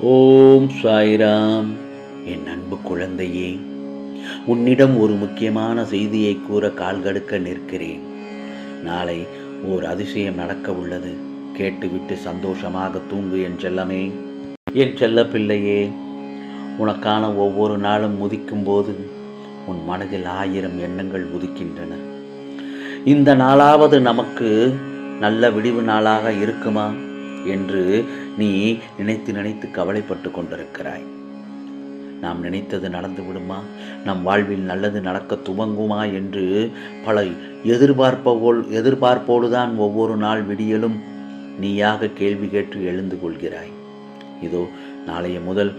ஓம் சாய்ராம். என் அன்பு குழந்தையே உன்னிடம் ஒரு முக்கியமான செய்தியை கூற கால்கடுக்க நிற்கிறேன். நாளை ஓர் அதிசயம் நடக்க உள்ளது. கேட்டுவிட்டு சந்தோஷமாக தூங்கு என் செல்லமே. என் செல்ல பிள்ளையே உனக்கான ஒவ்வொரு நாளும் முதிக்கும் போது உன் மனதில் ஆயிரம் எண்ணங்கள் உதிக்கின்றன இந்த நாளாவது நமக்கு நல்ல விடிவு நாளாக இருக்குமா? என்று நீ நினைத்து நினைத்து கவலைப்பட்டு கொண்டிருக்கிறாய். நாம் நினைத்தது நடந்து விடுமா? நம் வாழ்வில் நல்லது நடக்க துவங்குமா என்று பல எதிர்பார்ப்போல் எதிர்பார்ப்போடுதான் ஒவ்வொரு நாள் விடியலும் நீயாக கேள்வி கேட்டு எழுந்து கொள்கிறாய். இதோ நாளைய முதல்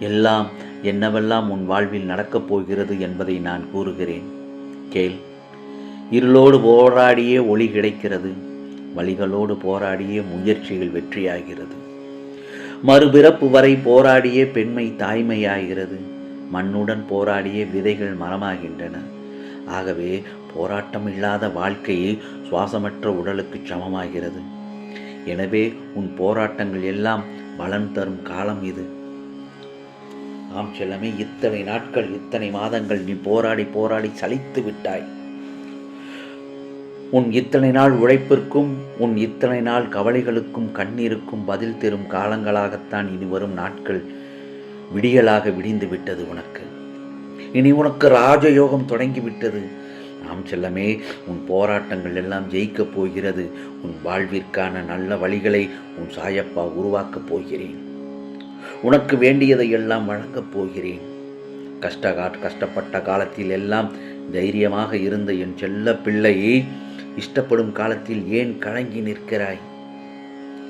எல்லாம் என்னவெல்லாம் உன் வாழ்வில் நடக்கப் போகிறது என்பதை நான் கூறுகிறேன். கேள் இருளோடு போராடியே ஒளி கிடைக்கிறது. வழிகளோடு போராடிய முயற்சியில் வெற்றியாகிறது. மறுபிறப்பு வரை போராடிய பெண்மை தாய்மையாகிறது. மண்ணுடன் போராடிய விதைகள் மரமாகின்றன. ஆகவே போராட்டம் இல்லாத வாழ்க்கை சுவாசமற்ற உடலுக்கு சமமாகிறது. எனவே உன் போராட்டங்கள் எல்லாம் பலன் தரும் காலம் இது. ஆம் செல்லமே இத்தனை நாட்கள் இத்தனை மாதங்கள் நீ போராடி போராடி சலித்து விட்டாய். உன் இத்தனை நாள் உழைப்பிற்கும் உன் இத்தனை நாள் கவலைகளுக்கும் கண்ணீருக்கும் பதில் தரும் காலங்களாகத்தான் இனி வரும் நாட்கள் விடியலாக விடிந்து விட்டது உனக்கு. இனி உனக்கு ராஜயோகம் தொடங்கிவிட்டது. நாம் செல்லமே உன் போராட்டங்கள் எல்லாம் ஜெயிக்கப் போகிறது. உன் வாழ்விற்கான நல்ல வழிகளை உன் சாயப்பா உருவாக்கப் போகிறேன். உனக்கு வேண்டியதை எல்லாம் வழங்கப் போகிறேன். கஷ்ட கஷ்டப்பட்ட காலத்தில் எல்லாம் தைரியமாக இருந்த என் செல்ல பிள்ளை இஷ்டப்படும் காலத்தில் ஏன் கலங்கி நிற்கிறாய்?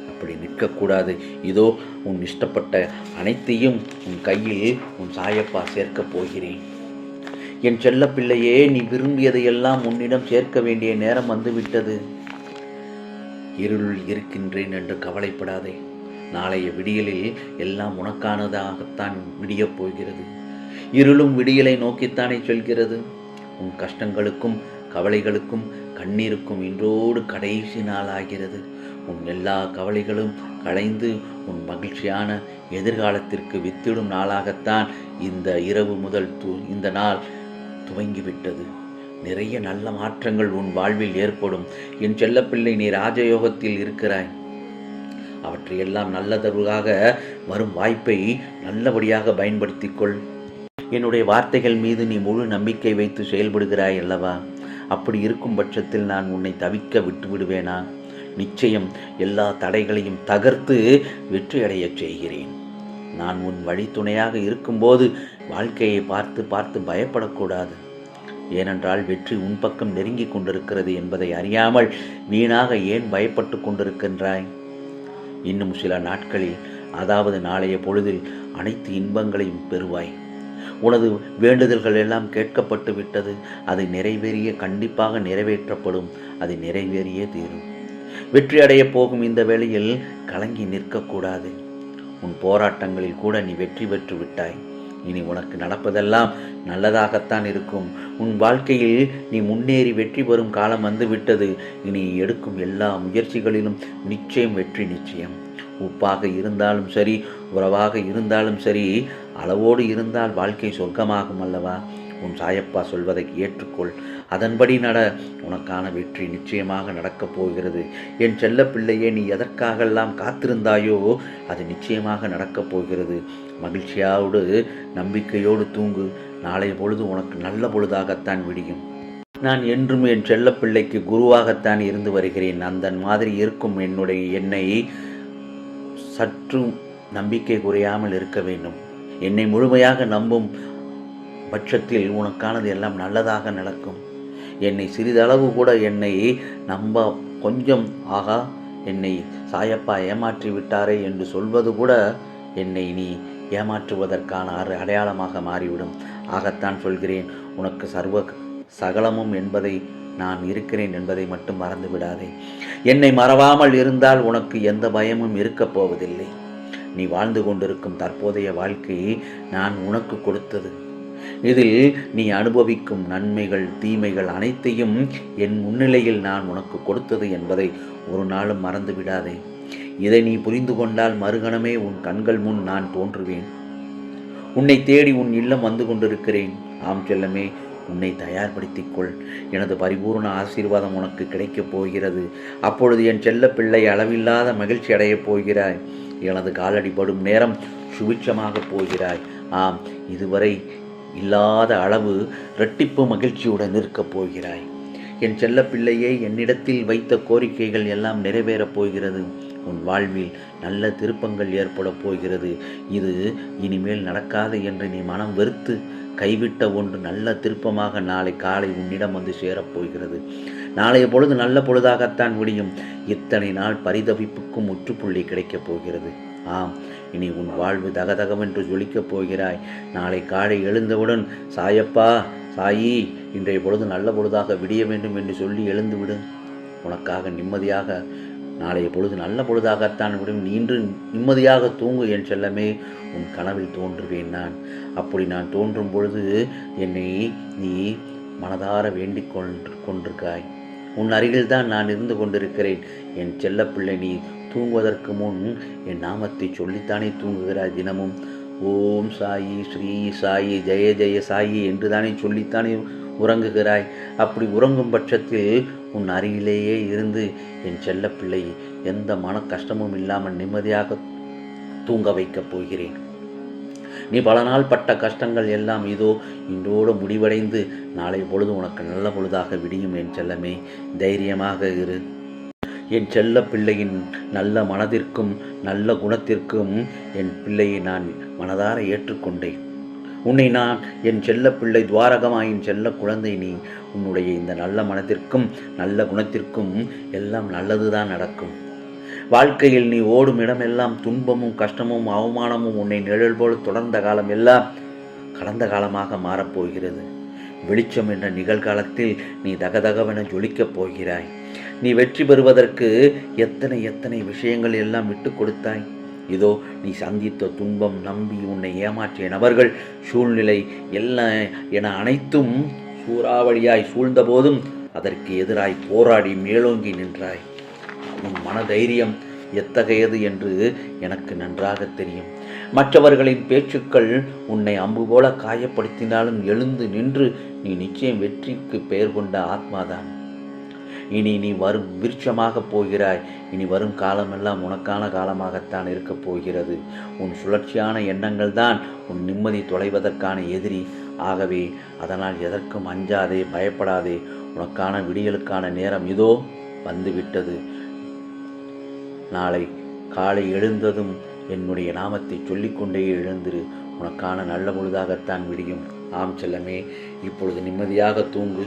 அப்படி நிற்கக்கூடாது. இதோ உன் இஷ்டப்பட்ட அனைத்தையும் உன் கையில் உன் சாயப்பா சேர்க்கப் போகிறேன். என் செல்ல பிள்ளையே நீ விரும்பியதையெல்லாம் உன்னிடம் சேர்க்க வேண்டிய நேரம் வந்துவிட்டது. இருள் இருக்கின்றேன் என்று கவலைப்படாதே. நாளைய விடியலில் எல்லாம் உனக்கானதாகத்தான் விடியப் போகிறது. இருளும் விடியலை நோக்கித்தானே சொல்கிறது. உன் கஷ்டங்களுக்கும் கவலைகளுக்கும் கண்ணீருக்கும் இன்றோடு கடைசி நாள் ஆகிறது உன் எல்லா கவலைகளும் களைந்து உன் மகிழ்ச்சியான எதிர்காலத்திற்கு வித்திடும் நாளாகத்தான் இந்த இரவு முதல் து இந்த நாள் துவங்கிவிட்டது. நிறைய நல்ல மாற்றங்கள் உன் வாழ்வில் ஏற்படும். என் செல்லப்பிள்ளை நீ ராஜயோகத்தில் இருக்கிறாய். அவற்றையெல்லாம் நல்லதற்காக வரும் வாய்ப்பை நல்லபடியாக பயன்படுத்திக் கொள். என்னுடைய வார்த்தைகள் மீது நீ முழு நம்பிக்கை வைத்து செயல்படுகிறாய் அல்லவா? அப்படி இருக்கும் பட்சத்தில் நான் உன்னை தவிக்க விட்டு விடுவேனா? நிச்சயம் எல்லா தடைகளையும் தகர்த்து வெற்றியடையச் செய்கிறேன். நான் உன் வழித்துணையாக இருக்கும்போது வாழ்க்கையை பார்த்து பார்த்து பயப்படக்கூடாது. ஏனென்றால் வெற்றி உன் பக்கம் நெருங்கி கொண்டிருக்கிறது என்பதை அறியாமல் வீணாக ஏன் பயப்பட்டு கொண்டிருக்கின்றாய்? இன்னும் சில நாட்களில் அதாவது நாளைய பொழுதில் அனைத்து இன்பங்களையும் பெறுவாய். உனது வேண்டுதல்கள் எல்லாம் கேட்கப்பட்டு விட்டது. அது நிறைவேறிய கண்டிப்பாக நிறைவேற்றப்படும். அது நிறைவேறியே தீரும். வெற்றி அடையப் போகும் இந்த வேளையில் கலங்கி நிற்கக்கூடாது. உன் போராட்டங்களில் கூட நீ வெற்றி பெற்று விட்டாய். இனி உனக்கு நடப்பதெல்லாம் நல்லதாகத்தான் இருக்கும். உன் வாழ்க்கையில் நீ முன்னேறி வெற்றி பெறும் காலம் வந்துவிட்டது இனி எடுக்கும் எல்லா முயற்சிகளிலும் நிச்சயம் வெற்றி நிச்சயம். உப்பாக இருந்தாலும் சரி உறவாக இருந்தாலும் சரி அளவோடு இருந்தால் வாழ்க்கை சொர்க்கமாகும் அல்லவா? உன் சாயப்பா சொல்வதை ஏற்றுக்கொள். அதன்படி நட. உனக்கான வெற்றி நிச்சயமாக நடக்கப் போகிறது. என் செல்ல பிள்ளையே நீ எதற்காகெல்லாம் காத்திருந்தாயோ அது நிச்சயமாக நடக்கப் போகிறது. மகிழ்ச்சியோடு நம்பிக்கையோடு தூங்கு. நாளைய பொழுது உனக்கு நல்ல பொழுதாகத்தான் விடியும். நான் என்றும் என் செல்ல பிள்ளைக்கு குருவாகத்தான் இருந்து வருகிறேன். அந்த மாதிரி இருக்கும் என்னுடைய என்னை சற்றும் நம்பிக்கை குறையாமல் இருக்க வேண்டும். என்னை முழுமையாக நம்பும் பட்சத்தில் உனக்கானது எல்லாம் நல்லதாக நடக்கும். என்னை சிறிதளவு கூட என்னை நம்ப கொஞ்சம் ஆகா என்னை சாயப்பா ஏமாற்றி விட்டாரே என்று சொல்வது கூட என்னை நீ ஏமாற்றுவதற்கான அடையாளமாக மாறிவிடும். ஆகத்தான் சொல்கிறேன் உனக்கு சர்வ சகலமும் என்பதை நான் இருக்கிறேன் என்பதை மட்டும் மறந்து விடாதே என்னை மறவாமல் இருந்தால் உனக்கு எந்த பயமும் இருக்கப் போவதில்லை. நீ வாழ்ந்து கொண்டிருக்கும் தற்போதைய வாழ்க்கை நான் உனக்கு கொடுத்தது. இதில் நீ அனுபவிக்கும் நன்மைகள் தீமைகள் அனைத்தையும் என் முன்னிலையில் நான் உனக்கு கொடுத்தது என்பதை ஒரு நாளும் மறந்து விடாதே. இதை நீ புரிந்து கொண்டால் மறுகணமே உன் கண்கள் முன் நான் தோன்றுவேன். உன்னை தேடி உன் இல்லம் வந்து கொண்டிருக்கிறேன். ஆம் செல்லமே உன்னை தயார்படுத்திக் கொள். எனது பரிபூர்ண ஆசீர்வாதம் உனக்கு கிடைக்கப் போகிறது. அப்பொழுது என் செல்ல பிள்ளை அளவில்லாத மகிழ்ச்சி அடையப் போகிறாய். எனது காலடிபடும் நேரம் சுபிட்சமாக போகிறாய். ஆம் இதுவரை இல்லாத அளவு இரட்டிப்பு மகிழ்ச்சியுடன் இருக்கப் போகிறாய். என் செல்ல பிள்ளையே என்னிடத்தில் வைத்த கோரிக்கைகள் எல்லாம் நிறைவேறப் போகிறது. உன் வாழ்வில் நல்ல திருப்பங்கள் ஏற்படப் போகிறது. இது இனிமேல் நடக்காது என்று நீ மனம் வெறுத்து கைவிட்ட ஒன்று நல்ல திருப்பமாக நாளை காலை உன்னிடம் வந்து சேரப்போகிறது நாளைய பொழுது நல்ல பொழுதாகத்தான் முடியும் இத்தனை நாள் பரிதவிப்புக்கும் முற்றுப்புள்ளி கிடைக்கப் போகிறது. ஆம் இனி உன் வாழ்வு தகதகவென்று ஜொலிக்கப் போகிறாய். நாளை காலை எழுந்தவுடன் சாயப்பா சாயி இன்றைய பொழுது நல்ல பொழுதாக விடிய வேண்டும் என்று சொல்லி எழுந்துவிடும் உனக்காக நிம்மதியாக நாளைய பொழுது நல்ல பொழுதாகத்தான் விடும். நீ இன்று நிம்மதியாக தூங்கு என் செல்லமே உன் கனவில் தோன்றுவேன் நான். அப்படி நான் தோன்றும் பொழுது என்னை நீ மனதார வேண்டிக் கொண்டு கொண்டிருக்காய். உன் அருகில்தான் நான் இருந்து கொண்டிருக்கிறேன். என் செல்லப்பிள்ளை நீ தூங்குவதற்கு முன் என் நாமத்தை சொல்லித்தானே தூங்குகிறாய் தினமும். ஓம் சாயி ஸ்ரீ சாயி ஜெய ஜெய சாயி என்று தானே சொல்லித்தானே உறங்குகிறாய். அப்படி உறங்கும் பட்சத்தில் உன் அருகிலேயே இருந்து என் செல்லப்பிள்ளை எந்த மன கஷ்டமும் இல்லாமல் நிம்மதியாக தூங்க வைக்கப் போகிறேன். நீ பல நாள் பட்ட கஷ்டங்கள் எல்லாம் இதோ இன்றோடு முடிவடைந்து நாளை பொழுது உனக்கு நல்ல பொழுதாக விடியும் என் செல்லமே. தைரியமாக இரு. என் செல்ல பிள்ளையின் நல்ல மனதிற்கும் நல்ல குணத்திற்கும் என் பிள்ளையை நான் மனதார ஏற்றுக்கொண்டேன். உன்னை நான் என் செல்ல பிள்ளை துவாரகமாயின் செல்ல குழந்தை நீ. உன்னுடைய இந்த நல்ல மனதிற்கும் நல்ல குணத்திற்கும் எல்லாம் நல்லதுதான் நடக்கும். வாழ்க்கையில் நீ ஓடும் இடமெல்லாம் துன்பமும் கஷ்டமும் அவமானமும் உன்னை நிழல் போல் தொடர்ந்த காலம் எல்லாம் கடந்த காலமாக மாறப்போகிறது வெளிச்சம் என்ற நிகழ்காலத்தில் நீ தகதகவென ஜொலிக்கப் போகிறாய். நீ வெற்றி பெறுவதற்கு எத்தனை எத்தனை விஷயங்கள் எல்லாம் விட்டு கொடுத்தாய்? இதோ நீ சந்தித்த துன்பம் நம்பி உன்னை ஏமாற்றிய நபர்கள் சூழ்நிலை எல்லாம் என அனைத்தும் சூறாவளியாய் சூழ்ந்த போதும் அதற்கு எதிராய் போராடி மேலோங்கி நின்றாய். உன் மனதைரியம் எத்தகையது என்று எனக்கு நன்றாக தெரியும். மற்றவர்களின் பேச்சுக்கள் உன்னை அம்பு போல காயப்படுத்தினாலும் எழுந்து நின்று நீ நிச்சயம் வெற்றிக்கு பெயர் கொண்ட ஆத்மாதான். இனி நீ வரும் விருட்சமாக போகிறாய். இனி வரும் காலமெல்லாம் உனக்கான காலமாகத்தான் இருக்கப் போகிறது. உன் சுழற்சியான எண்ணங்கள் தான் உன் நிம்மதி தொலைவதற்கான எதிரி. ஆகவே அதனால் எதற்கும் அஞ்சாதே பயப்படாதே. உனக்கான விடியலுக்கான நேரம் இதோ வந்துவிட்டது. நாளை காலை எழுந்ததும் என்னுடைய நாமத்தை சொல்லிக்கொண்டே எழுந்திரு. உனக்கான நல்ல பொழுதாகத்தான் விடியும். ஆம் செல்லமே இப்பொழுது நிம்மதியாக தூங்கு.